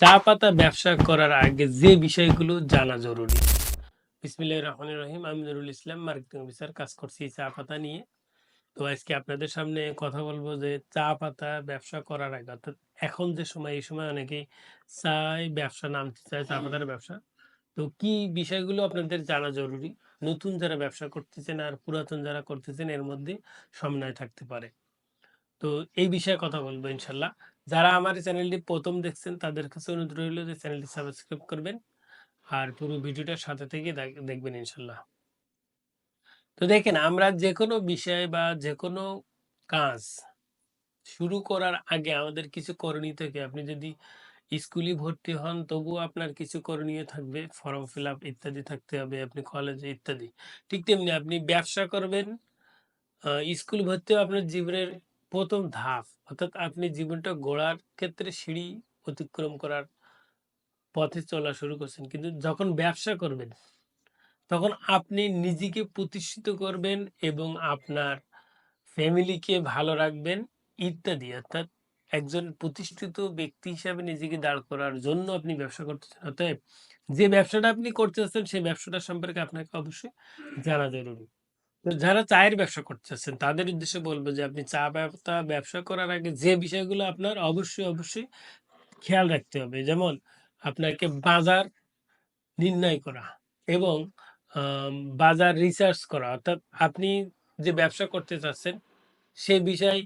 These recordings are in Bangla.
চা পাতা ব্যবসা করার আগে যে বিষয়গুলো জানা জরুরি। বিসমিল্লাহ রহমান রহিম, আমি নুরুল ইসলাম, মার্কেটিং অফিসার, কাজ করছি চা পাতা নিয়ে। তো আজকে আপনাদের সামনে কথা বলব যে চা পাতা ব্যবসা করার আগে, অর্থাৎ এখন যে সময়, এই সময় অনেকেই চাই ব্যবসা, নামতে চায় চা পাতার ব্যবসা। তো কি বিষয়গুলো আপনাদের জানা জরুরি? নতুন যারা ব্যবসা করতেছেন আর পুরাতন যারা করতেছেন, এর মধ্যে সমন্বয় থাকতে পারে। তো এই বিষয়ে কথা বলব ইনশাল্লাহ। যারা আমার চ্যানেলটি প্রথম দেখছেন, তাদের কাছে অনুরোধ রইল যে চ্যানেলটি সাবস্ক্রাইব করবেন আর পুরো ভিডিওটার সাথে থেকে দেখবেন ইনশাল্লাহ। তো দেখেন, আমরা যে কোনো বিষয় বা যে কোনো কাজ শুরু করার আগে আমাদের কিছু করণীয় থাকে। আপনি যদি স্কুলে ভর্তি হন, তবুও আপনার কিছু করণীয় থাকবে। ফর্ম ফিল আপ ইত্যাদি থাকতে হবে, আপনি কলেজে ইত্যাদি। ঠিক তেমনি আপনি ব্যবসা করবেন স্কুল ভর্তিও আপনার জীবনের প্রথম ধাপ অর্থাৎ আপনি জীবনটা গড়ার ক্ষেত্রে সিঁড়ি অতিক্রম করার পথে চলা শুরু করছেন। কিন্তু যখন ব্যবসা করবেন, তখন আপনি নিজেকে প্রতিষ্ঠিত করবেন এবং আপনার ফ্যামিলিকে ভালো রাখবেন ইত্যাদি। অর্থাৎ একজন প্রতিষ্ঠিত ব্যক্তি হিসাবে নিজেকে দাঁড় করার জন্য আপনি ব্যবসা করতেছেন। অতএব যে ব্যবসাটা আপনি করতে করতেছেন সেই ব্যবসাটা সম্পর্কে আপনাকে অবশ্যই জানা জরুরি। যারা চায়ের ব্যবসা করতেছেন, তাদের উদ্দেশ্যে বলব যে, আপনি চা ব্যবসা ব্যবসা করার আগে যে বিষয়গুলো আপনার অবশ্যই অবশ্যই খেয়াল রাখতে হবে। যেমন আপনাকে বাজার নির্ণয় করা এবং বাজার রিসার্চ করা। অর্থাৎ আপনি যে ব্যবসা করতে চাচ্ছেন, সে বিষয়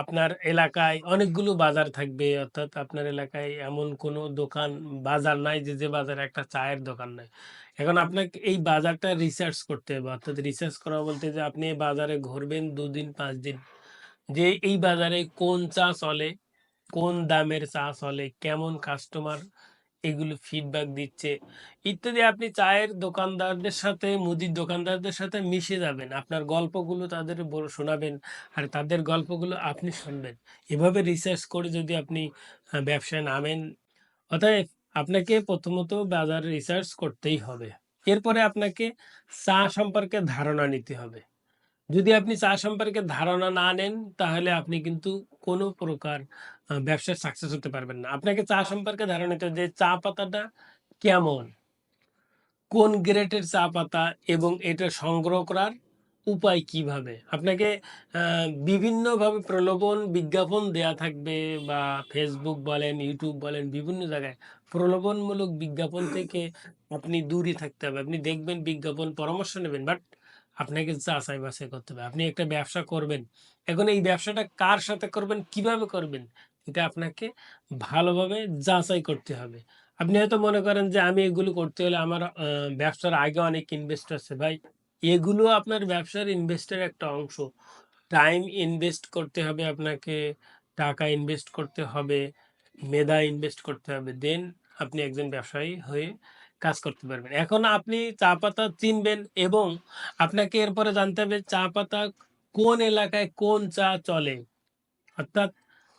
আপনার এলাকায় অনেকগুলো বাজার থাকবে, অর্থাৎ আপনার এলাকায় এমন কোনো দোকান, বাজার নাই যে যে বাজারে একটা চায়ের দোকান নাই। এখন আপনাকে এই বাজারটা রিসার্চ করতে হবে, অর্থাৎ রিসার্চ করা বলতে যে আপনি বাজারে ঘুরবেন দুদিন, পাঁচ দিন। যে এই বাজারে কোন চা চলে, কোন দামের চা চলে, কেমন কাস্টমার এগুলো ফিডব্যাক দিচ্ছে। ইত্যাদি, আপনি চায়ের দোকানদারদের সাথে, মুদির দোকানদারদের সাথে মিশে যাবেন। আপনার গল্পগুলো তাদের শোনাবেন আর তাদের গল্পগুলো আপনি শুনবেন। এভাবে রিসার্চ করে যদি আপনি ব্যবসায় নামেন, অতএব আপনাকে প্রথমত বাজার রিসার্চ করতেই হবে। এরপরে আপনাকে চা সম্পর্কে ধারণা নিতে হবে। যদি আপনি চা সম্পর্কে ধারণা না নেন, তাহলে আপনি কিন্তু কোনো প্রকার ব্যবসায় সাকসেস হতে পারবেন না। আপনাকে চা সম্পর্কে ধারণা নিতে যে চা পাতাটা কেমন, কোন গ্রেডের চা পাতা এবং এটা সংগ্রহ করার উপায় কীভাবে? আপনাকে বিভিন্নভাবে প্রলোভন, বিজ্ঞাপন দেয়া থাকবে বা ফেসবুক বলেন ইউটিউব বলেন, বিভিন্ন জায়গায় প্রলোভনমূলক বিজ্ঞাপন থেকে আপনি দূরে থাকতে হবে। আপনি দেখবেন বিজ্ঞাপন পরামর্শ নেবেন বাট আপনাকে যাচাই বাছাই করতে হবে। আপনি একটা ব্যবসা করবেন। এখন এই ব্যবসাটা কার সাথে করবেন, কীভাবে করবেন, এটা আপনাকে ভালোভাবে যাচাই করতে হবে। আপনি হয়তো মনে করেন যে আমি এগুলো করতে হলে আমার ব্যবসার আগে অনেক ইনভেস্ট আছে। ভাই, এগুলো আপনার ব্যবসার ইনভেস্টের একটা অংশ। টাইম ইনভেস্ট করতে হবে আপনাকে, টাকা ইনভেস্ট করতে হবে, মেধা ইনভেস্ট করতে হবে। দেন আপনি একজন ব্যবসায়ী হয়ে কাজ করতে পারবেন। এখন আপনি চা পাতা চিনবেন এবং আপনাকে এরপরে জানতে হবে চা পাতা কোন এলাকায় কোন চা চলে। অর্থাৎ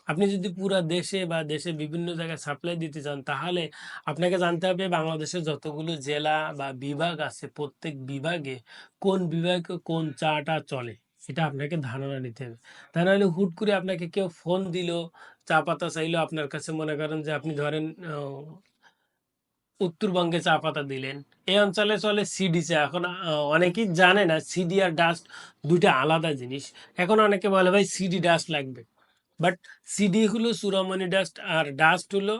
আপনি যদি পুরা দেশে বা দেশে বিভিন্ন জায়গায় সাপ্লাই দিতে চান, তাহলে আপনাকে জানতে হবে বাংলাদেশের যতগুলো জেলা বা বিভাগ আছে, প্রত্যেক বিভাগে কোন বিভাগে কোন চাটা চলে এটা আপনাকে ধারণা নিতে হবে। তা নাহলে হুট করে আপনাকে কেউ ফোন দিল, চা পাতা চাইলো, আপনার কাছে মনে করেন যে আপনি ধরেন উত্তরবঙ্গে চা পাতা দিলেন। এই অঞ্চলে চলে সিডি চা। এখন অনেকেই জানে না সিডি আর ডাস্ট দুইটা আলাদা জিনিস। এখন অনেকে বলে, ভাই সিডি ডাস্ট লাগবে। বাট সিডি হলো চূড়ামণি ডাস্ট আর ডাস্ট হলো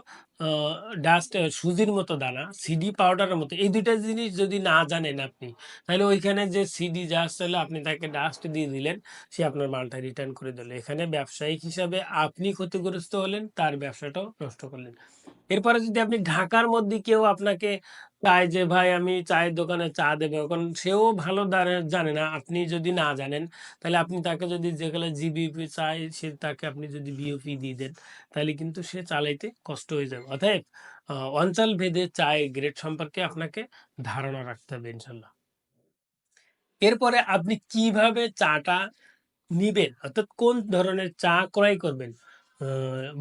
ডাস্ট সুজির মতো দানা সিডি পাউডারের মতো, এই দুইটা জিনিস যদি না জানেন আপনি, তাহলে ওইখানে যে সিডি ডাস্ট হলো আপনি তাকে ডাস্ট দিয়ে দিলেন, সে আপনার মালটা রিটার্ন করে দিল। এখানে ব্যবসায়িক হিসাবে আপনি ক্ষতিগ্রস্ত হলেন, তার ব্যবসাটাও নষ্ট করলেন। এরপরে যদি আপনি ঢাকার মধ্যে কেউ আপনাকে চায় যে, ভাই, আমি চায়ের দোকানে চা দেবে, এখন সেও ভালো দাঁড়ে জানে না, আপনি যদি না জানেন, তাহলে আপনি তাকে যদি যেগুলো জিবিপি চায়, সে তাকে আপনি যদি বিওপি দিয়ে দেন, তাহলে কিন্তু সে চালাইতে কষ্ট হয়ে যাবে। অতএব অঞ্চল ভেদে চায়ের গ্রেড সম্পর্কে আপনাকে ধারণা রাখতে হবে, ইনশাল্লাহ। এরপরে আপনি কীভাবে চাটা নিবেন? অর্থাৎ কোন ধরনের চা ক্রয় করবেন?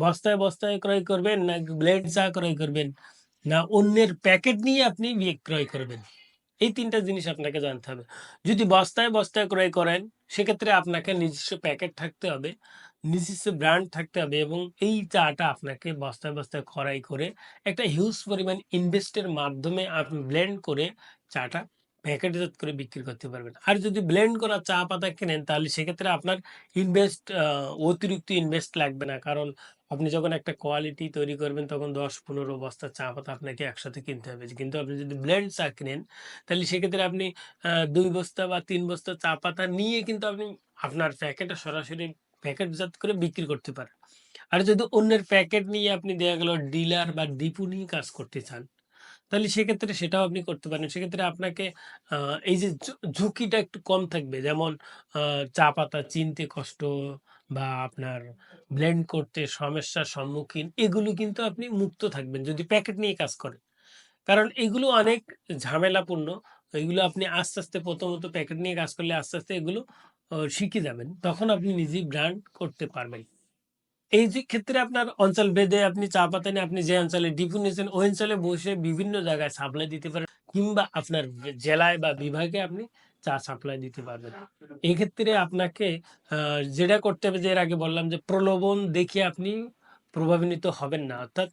বস্তায় বস্তায় ক্রয় করবেন, না ব্লেড চা ক্রয় করবেন, না অন্যের প্যাকেট নিয়ে আপনি বিক্রয় করবেন? এই তিনটা জিনিস আপনাকে জানতে হবে। যদি বস্তায় বস্তায় ক্রয় করেন, সেক্ষেত্রে আপনাকে নিজস্ব প্যাকেট থাকতে হবে। নিজস্ব ব্র্যান্ড থাকতে হবে এবং এই চাটা আপনাকে বস্তায় বস্তায় খরাই করে একটা হিউজ পরিমাণ ইনভেস্টের মাধ্যমে আপনি ব্লেন্ড করে চাটা প্যাকেটজাত করে বিক্রি করতে পারবেন। আর যদি ব্লেন্ড করা চা পাতা কেনেন, তাহলে সেক্ষেত্রে আপনার ইনভেস্ট অতিরিক্ত ইনভেস্ট লাগবে না। কারণ আপনি যখন একটা কোয়ালিটি তৈরি করবেন, তখন দশ পনেরো বস্তা চা পাতা আপনাকে একসাথে কিনতে হবে। কিন্তু আপনি যদি ব্লেন্ড চা কিনেন, তাহলে সেক্ষেত্রে আপনি দুই বস্তা বা তিন বস্তা চা পাতা নিয়ে কিন্তু আপনি আপনার প্যাকেটে সরাসরি প্যাকেটজাত করে বিক্রি করতে পারেন আর যদি অন্যের প্যাকেট নিয়ে আপনি দেখা গেল ডিলার বা ডিপু নিয়ে কাজ করতে চান, তাহলে সেক্ষেত্রে সেটাও আপনি করতে পারেন। সেক্ষেত্রে আপনাকে এই যে ঝুঁকিটা একটু কম থাকবে। যেমন চা পাতা চিনতে কষ্ট বা আপনার ব্লেন্ড করতে সমস্যার সম্মুখীন, এগুলো কিন্তু আপনি মুক্ত থাকবেন যদি প্যাকেট নিয়ে কাজ করেন। কারণ এগুলো অনেক ঝামেলাপূর্ণ। এগুলো আপনি আস্তে আস্তে প্রথমত প্যাকেট নিয়ে কাজ করলে আস্তে আস্তে এগুলো শিখে যাবেন, তখন আপনি নিজেই ব্র্যান্ড করতে পারবেন। এই যে ক্ষেত্রে আপনার অঞ্চল ভেদে আপনি চা পাতা নিয়ে আপনি যে অঞ্চলে ডিপু নিয়েছেন, ওই অঞ্চলে বসে বিভিন্ন জায়গায় সাপ্লাই দিতে পারেন, কিংবা আপনার জেলায় বা বিভাগে আপনি চা সাপ্লাই দিতে পারবেন। এক্ষেত্রে আপনাকে যেটা করতে হবে যে এর আগে বললাম যে প্রলোভন দেখে আপনি প্রভাবান্বিত হবেন না। অর্থাৎ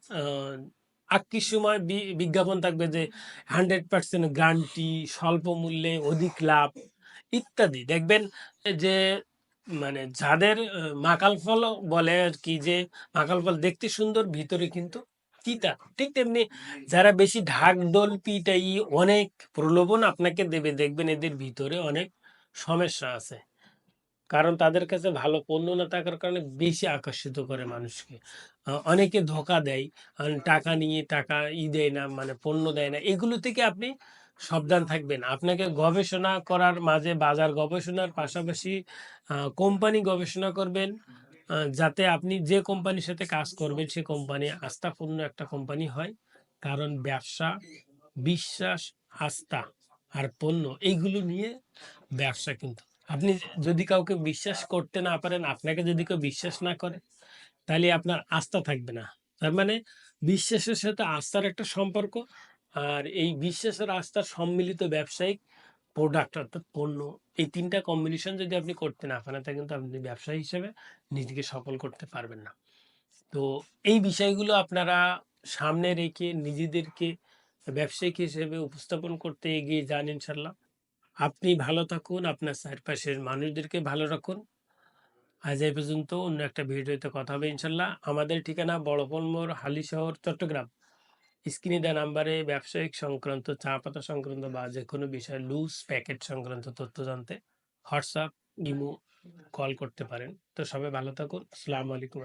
আক্কির সময় বিজ্ঞাপন থাকবে যে হান্ড্রেড পার্সেন্ট গ্যারান্টি স্বল্প মূল্যে অধিক লাভ ইত্যাদি। দেখবেন যে মানে যাদের মাকাল ফল বলে আর কি যে, মাকাল ফল দেখতে সুন্দর, ভিতরে কিন্তু তিতা। ঠিক তেমনি যারা বেশি ঢাক পিটাই অনেক প্রলোভন আপনাকে দেবে, দেখবেন এদের ভিতরে অনেক সমস্যা আছে। কারণ তাদের কাছে ভালো পণ্য না থাকার কারণে বেশি আকর্ষিত করে মানুষকে। অনেকে ধোকা দেয় টাকা নিয়ে টাকা ই দেয় না মানে পণ্য দেয় না। এগুলো থেকে আপনি সাবধান থাকবেন। আপনাকে গবেষণা করার মাঝে বাজার গবেষণার পাশাপাশি কোম্পানি গবেষণা করবেন যাতে আপনি যে কোম্পানির সাথে কাজ করবেন, সে কোম্পানি আস্থাপূর্ণ একটা কোম্পানি হয়। কারণ ব্যবসা, বিশ্বাস, আস্থা আর পণ্য এইগুলো নিয়ে ব্যবসা কিন্তু। আপনি যদি কাউকে বিশ্বাস করতে না পারেন, আপনাকে যদি কেউ বিশ্বাস না করে, তাহলে আপনার আস্থা থাকবে না। তার মানে বিশ্বাসের সাথে আস্থার একটা সম্পর্ক আর এই বিশ্বাস আর আস্থার সম্মিলিত ব্যবসায়িক প্রোডাক্ট অর্থাৎ পণ্য, এই তিনটা কম্বিনেশন যদি আপনি করতে না পারেন, তাহলে কিন্তু আপনি ব্যবসায়ী হিসেবে নিজেকে সফল করতে পারবেন না। তো এই বিষয়গুলো আপনারা সামনে রেখে নিজেদেরকে ব্যবসায়িক হিসেবে উপস্থাপন করতে এগিয়ে যান ইনশাল্লাহ আপনি ভালো থাকুন, আপনার চারপাশের মানুষদেরকে ভালো রাখুন। আজ এই পর্যন্ত অন্য একটা ভিডিওতে কথা হবে ইনশাল্লাহ আমাদের ঠিকানা বড়পলমোর হালি শহর চট্টগ্রাম। স্ক্রিনে দেওয়া নাম্বারে ব্যবসায়িক সংক্রান্ত চা পাতা সংক্রান্ত বা যে কোনো বিষয়ে লুজ প্যাকেট সংক্রান্ত তথ্য জানতে হোয়াটসঅ্যাপ ইমো কল করতে পারেন। তো সবাই ভালো থাকুন। আসসালামু আলাইকুম